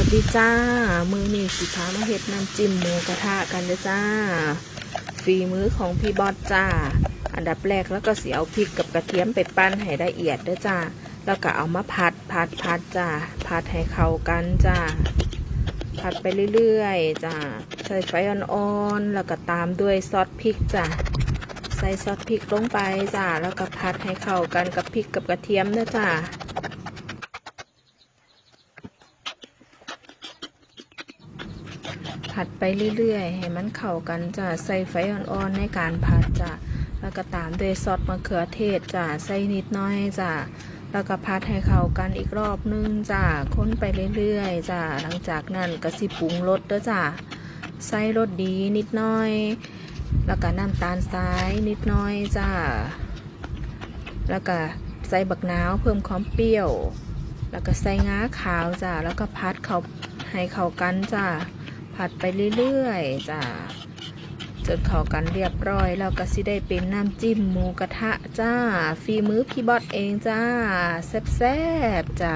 วัสดีจ้า มือนี่สิพามาเฮ็ดน้ำจิ้มหมูกระทะกันเด้อจ้า ฝีมือของพี่บอสจ้า อันดับแรกแล้วก็เสิเอาพริกกับกระเทียมไปปั้นให้ละเอียดเด้อจ้า แล้วก็เอามาผัดผัดผัดจ้า ผัดให้เข้ากันจ้า ผัดไปเรื่อยๆจ้า ใส่ไฟอ่อนๆ แล้วก็ตามด้วยซอสพริกจ้า ใส่ซอสพริกลงไปจ้า แล้วก็ผัดให้เข้ากันกับพริกกับกระเทียมเด้อจ้า ผัดไปเรื่อยๆ ให้มันเข้ากันจ้ะใส่ไฟอ่อนๆในการผัดจ้ะแล้วก็ตามด้วยซอสมะเขือเทศจ้ะใส่นิดน้อยจ้ะแล้วก็ผัดให้เข้ากันอีกรอบนึงจ้ะค้นไปเรื่อยๆจ้ะหลังจากนั้นก็สิปรุงรสเด้อจ้ะใส่รสดีนิดน้อย แล้วก็น้ำตาลทรายนิดน้อยจ้ะแล้วก็ใส่บักนาวเพิ่มความเปรี้ยว แล้วก็ใส่งาขาวจ้ะแล้วก็พัดเขาให้เข้ากันจ้ะ ผัดไปเรื่อยๆจ้าจนเข้ากันเรียบร้อย แล้วก็สิได้เป็นน้ำจิ้มหมูกระทะจ้า ฝีมือพี่บอสเองจ้า แซ่บๆจ้า